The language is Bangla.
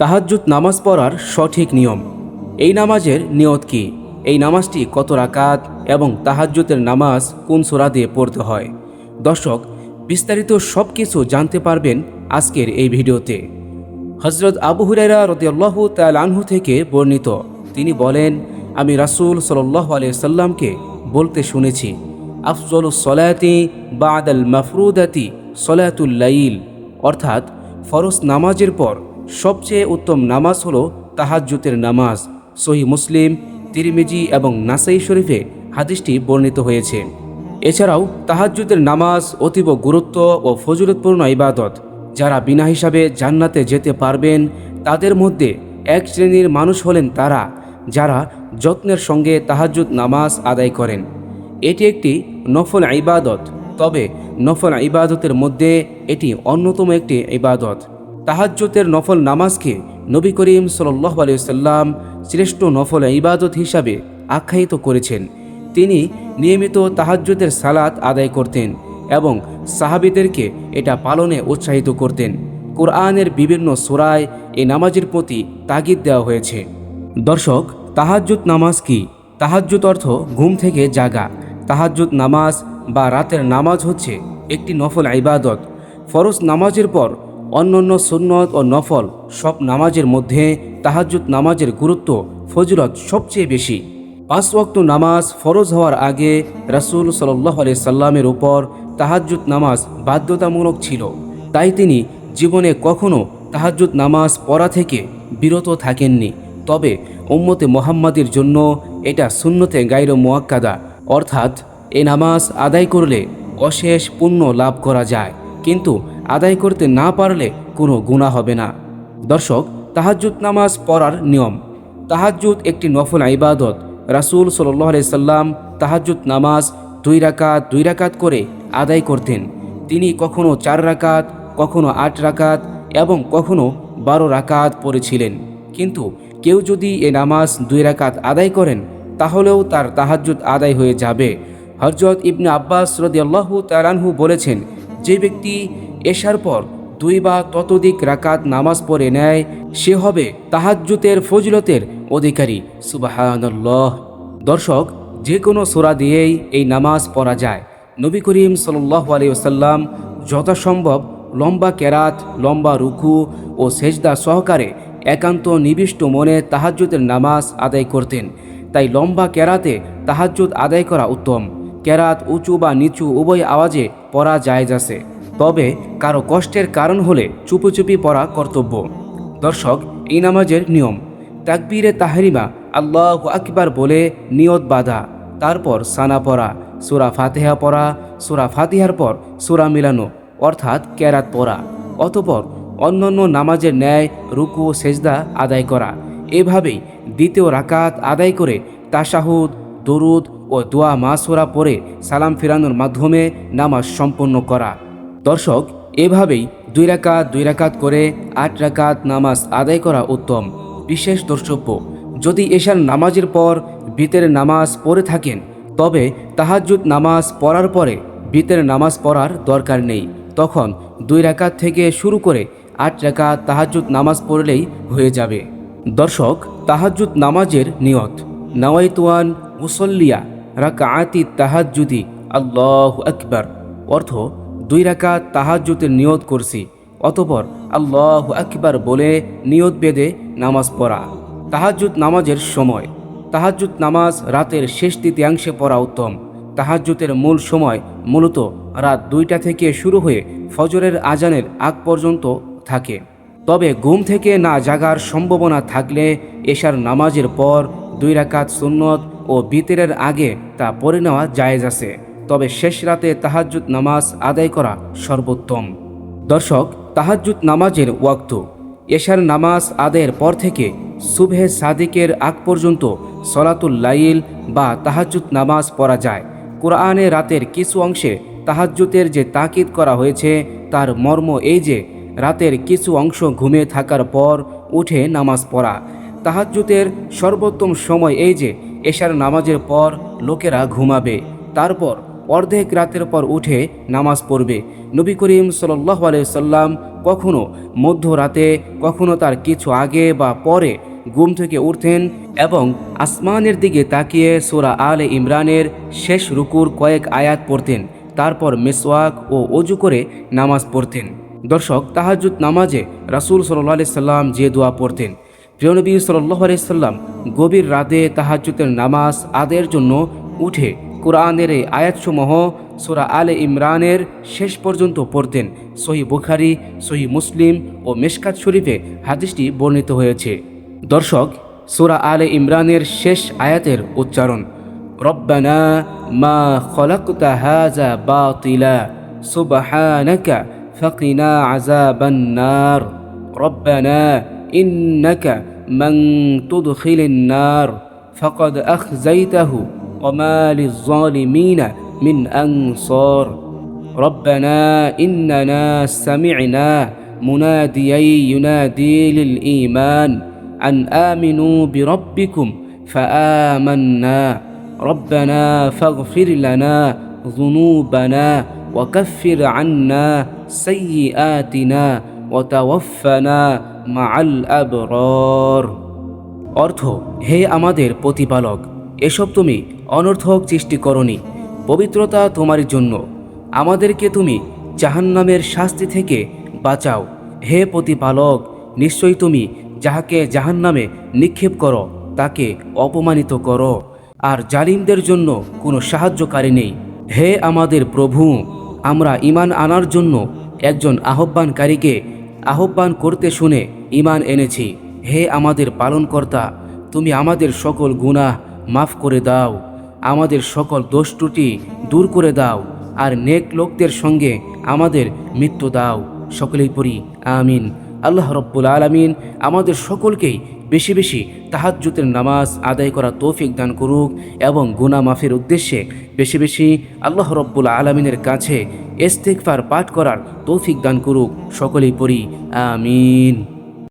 তাহাজ্জুদ নামাজ পড়ার সঠিক নিয়ম। এই নামাজের নিয়ত কি? এই নামাজটি কত রাকাত এবং তাহাজ্জুদের নামাজ কোন সোরা দিয়ে পড়তে হয়? দর্শক, বিস্তারিত সব কিছু জানতে পারবেন আজকের এই ভিডিওতে। হজরত আবু হুরাইরা রদিয়াল্লাহ আনহু থেকে বর্ণিত। তিনি বলেন, আমি রাসূল সাল্লাহ সাল্লামকে বলতে শুনেছি, আফজল সলায়াতি বা আদাল মাফরুদাতি সলায়াতুল লাইল। অর্থাৎ ফরজ নামাজের পর সবচেয়ে উত্তম নামাজ হলো তাহাজ্জুতের নামাজ। সহি মুসলিম, তিরমিজি এবং নাসাই শরীফে হাদিসটি বর্ণিত হয়েছে। এছাড়াও তাহাজ্জুদের নামাজ অতীব গুরুত্ব ও ফজিলতপূর্ণ ইবাদত। যারা বিনা হিসাবে জান্নাতে যেতে পারবেন, তাদের মধ্যে এক শ্রেণির মানুষ হলেন তারা, যারা যত্নের সঙ্গে তাহাজ্জুদ নামাজ আদায় করেন। এটি একটি নফল ইবাদত, তবে নফল ইবাদতের মধ্যে এটি অন্যতম একটি ইবাদত। তাহাজ্জুতের নফল নামাজকে নবী করিম সাল্লাহ আলিয়াল্লাম শ্রেষ্ঠ নফল ইবাদত হিসাবে আখ্যায়িত করেছেন। তিনি নিয়মিত তাহাজ্জুদের সালাত আদায় করতেন এবং সাহাবিদেরকে এটা পালনে উৎসাহিত করতেন। কোরআনের বিভিন্ন সুরায় এই নামাজের প্রতি তাগিদ দেওয়া হয়েছে। দর্শক, তাহাজ্জুদ নামাজ কি? তাহাজ্জুদ অর্থ ঘুম থেকে জাগা। তাহাজ্জুদ নামাজ বা রাতের নামাজ হচ্ছে একটি নফল ইবাদত। ফরজ নামাজের পর অন্যান্য সুন্নত ও নফল সব নামাজের মধ্যে তাহাজ্জুদ নামাজের গুরুত্ব ফজিলত সবচেয়ে বেশি। পাঁচ ওয়াক্ত নামাজ ফরজ হওয়ার আগে রাসূল সাল্লাহ আলি সাল্লামের উপর তাহাজ্জুদ নামাজ বাধ্যতামূলক ছিল। তাই তিনি জীবনে কখনো তাহাজ্জুদ নামাজ পড়া থেকে বিরত থাকেননি। তবে উম্মতে মোহাম্মদের জন্য এটা শূন্যতে গাইর মোয়াক্কাদা, অর্থাৎ এ নামাজ আদায় করলে অশেষ পুণ্য লাভ করা যায়। কিন্তু আদায় করতে না পারলে কোনো গুণা হবে না। দর্শক, তাহাজ্জুদ নামাজ পড়ার নিয়ম। তাহাজ্জুদ একটি নফল ইবাদত। রাসূল সাল্লাহ সাল্লাম তাহাজ্জুদ নামাজ দুই রাকাত দুই রাকাত করে আদায় করতেন। তিনি কখনো চার রাকাত, কখনো আট রাকাত এবং কখনো বারো রাকাত পড়েছিলেন। কিন্তু কেউ যদি এ নামাজ দুই রাকাত আদায় করেন, তাহলেও তার তাহাজ্জুদ আদায় হয়ে যাবে। হজরত ইবনে আব্বাস রদিয়াল্লাহু তালানহু বলেছেন যে ব্যক্তি এশার পর দুই বা ততোধিক রাকাত নামাজ পড়ে নেয়, সে হবে তাহাজ্জুতের ফজলতের অধিকারী। সুবাহানল্লাহ। দর্শক, যে কোনো সোরা দিয়েই এই নামাজ পড়া যায়। নবী করিম সাল্লাহ আলিয়াল্লাম যথাসম্ভব লম্বা কেরাত, লম্বা রুকু ও সেজদা সহকারে একান্ত নিবিষ্ট মনে তাহাজ্জুদের নামাজ আদায় করতেন। তাই লম্বা কেরাতে তাহাজ্জুদ আদায় করা উত্তম। কেরাত উঁচু বা নিচু উভয় আওয়াজে পড়া যায় আছে। তবে কারও কষ্টের কারণ হলে চুপি চুপি পড়া কর্তব্য। দর্শক, এই নামাজের নিয়ম। তাকবীরে তাহরিমা আল্লাহ আকবার বলে নিয়ত বাঁধা। তারপর সানা পড়া, সুরা ফাতেহা পড়া, সুরা ফাতিহার পর সুরা মিলানো, অর্থাৎ কেরাত পড়া। অতপর অন্যান্য নামাজের ন্যায় রুকু, সেজদা আদায় করা। এভাবেই দ্বিতীয় রাকাত আদায় করে তাশাহুদ, দরুদ ও দোয়া মাসোরা পরে সালাম ফিরানোর মাধ্যমে নামাজ সম্পন্ন করা। দর্শক, এভাবেই দুই রাকাত দুই রাকাত করে আট রাকাত নামাজ আদায় করা উত্তম। বিশেষ দ্রষ্টব্য যদি এশার নামাজের পর বিতের নামাজ পড়ে থাকেন, তবে তাহাজ্জুদ নামাজ পড়ার পরে বিতের নামাজ পড়ার দরকার নেই। তখন দুই রাকাত থেকে শুরু করে আট রাকাত তাহাজ্জুদ নামাজ পড়লেই হয়ে যাবে। দর্শক, তাহাজ্জুদ নামাজের নিয়ত, নওয়াইতুয়ান মুসল্লিয়া রাকাআতি তাহাজ্জুদি, আল্লাহ আকবার। অর্থ, দুই রাকাত তাহাজ্জুদের নিয়ত করছি, অতপর আল্লাহ আকবার বলে নিয়ত বেঁধে নামাজ পড়া। তাহাজ্জুদ নামাজের সময়। তাহাজ্জুদ নামাজ রাতের শেষ তৃতীয়াংশে পড়া উত্তম। তাহাজ্জুদের মূল সময় মূলত রাত দুইটা থেকে শুরু হয়ে ফজরের আজানের আগ পর্যন্ত থাকে। তবে ঘুম থেকে না জাগার সম্ভাবনা থাকলে এশার নামাজের পর দুই রাকাত সুন্নত ও বিতেরের আগে তা পড়ে নেওয়া জায়েজ আছে। তবে শেষ রাতে তাহাজ্জুদ নামাজ আদায় করা সর্বোত্তম। দর্শক, তাহাজ্জুদ নামাজের ওয়াক্ত। এশার নামাজ আদায়ের পর থেকে সুবহে সাদিকের আগ পর্যন্ত সলাতুল লাইল বা তাহাজ্জুদ নামাজ পড়া যায়। কোরআনে রাতের কিছু অংশে তাহাজ্জুতের যে তাকিদ করা হয়েছে, তার মর্ম এই যে, রাতের কিছু অংশ ঘুমিয়ে থাকার পর উঠে নামাজ পড়া। তাহাজ্জুতের সর্বোত্তম সময় এই যে এশার নামাজের পর লোকেরা ঘুমাবে। তারপর অর্ধেক রাতের পর উঠে নামাজ পড়বে। নবী করিম সাল্লাহ সাল্লাম কখনো মধ্যরাতে, কখনো তার কিছু আগে বা পরে ঘুম থেকে উঠতেন এবং আসমানের দিকে তাকিয়ে সোরা আলে ইমরানের শেষ রুকুর কয়েক আয়াত পড়তেন। তারপর মেসওয়াক ও অজু করে নামাজ পড়তেন। দর্শক তাহাজুদ নামাজে রাসুল সাল্লাহ সাল্লাম যে দোয়া পড়তেন। প্রিয়নবী সাল্লাহ গভীর রাতে তাহাজুদের নামাজ আদের জন্য উঠে কোরআনের এই আয়াতসমূহ সোরা আলে ইমরানের শেষ পর্যন্ত পড়তেন। সহি বুখারি, সহি মুসলিম ও মেশকাত শরীফে হাদিসটি বর্ণিত হয়েছে। দর্শক, সোরা আলে ইমরানের শেষ আয়াতের উচ্চারণ, রব্বানা মা খলাকতা হাজা বাতিলা, সুবহানাকা ফাকিনা আযাবান নার, রব্বানা إنك من تدخل النار فقد أخزيته وما للظالمين من أنصار. ربنا إننا سمعنا مناديا ينادي للإيمان أن آمنوا بربكم فآمنا. ربنا فاغفر لنا ذنوبنا وكفر عنا سيئاتنا وتوفنا মা আবরর। অর্থ, হে আমাদের প্রতিপালক, এসব তুমি অনর্থক সৃষ্টি করনি, পবিত্রতা তোমার জন্য। আমাদেরকে তুমি জাহান্নামের শাস্তি থেকে বাঁচাও। হে প্রতিপালক, নিশ্চয়ই তুমি যাহাকে জাহান্নামে নিক্ষেপ করো, তাকে অপমানিত করো। আর জালিমদের জন্য কোনো সাহায্যকারী নেই। হে আমাদের প্রভু, আমরা ইমান আনার জন্য একজন আহ্বানকারীকে আহ্বান করতে শুনে ইমান এনেছি। হে আমাদের পালনকর্তা, তুমি আমাদের সকল গুনাহ মাফ করে দাও। আমাদের সকল দোষ ত্রুটি দূর করে দাও আর নেক লোকদের সঙ্গে আমাদের মৃত্যু দাও। সকলেই পড়ি, আমিন। আল্লাহ রব্বুল আলমিন আমাদের সকলকেই বেশি বেশি তাহাজ্জুতের নামাজ আদায় করা তৌফিক দান করুক এবং গুনা মাফের উদ্দেশ্যে বেশি বেশি আল্লাহ রব্বুল আলমিনের কাছে ইস্তেকফার পাঠ করার তৌফিক দান করুক। সকলেই পড়ি, আমিন।